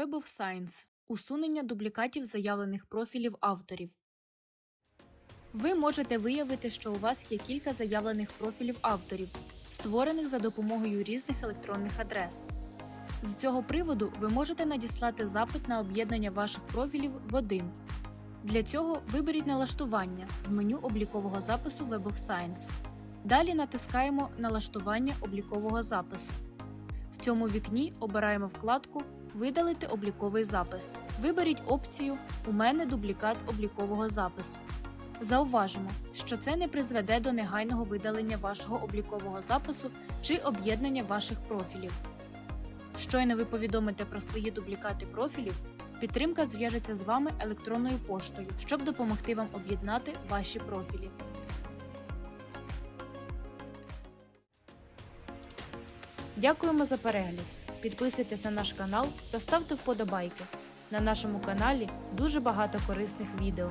Web of Science усунення дублікатів заявлених профілів авторів. Ви можете виявити, що у вас є кілька заявлених профілів авторів, створених за допомогою різних електронних адрес. З цього приводу ви можете надіслати запит на об'єднання ваших профілів в один. Для цього виберіть налаштування в меню облікового запису Web of Science. Далі натискаємо Налаштування облікового запису. В цьому вікні обираємо вкладку Видалити обліковий запис. Виберіть опцію У мене дублікат облікового запису. Зауважимо, що це не призведе до негайного видалення вашого облікового запису чи об'єднання ваших профілів. Щойно ви повідомите про свої дублікати профілів, підтримка зв'яжеться з вами електронною поштою, щоб допомогти вам об'єднати ваші профілі. Дякуємо за перегляд. Підписуйтесь на наш канал та ставте вподобайки. На нашому каналі дуже багато корисних відео.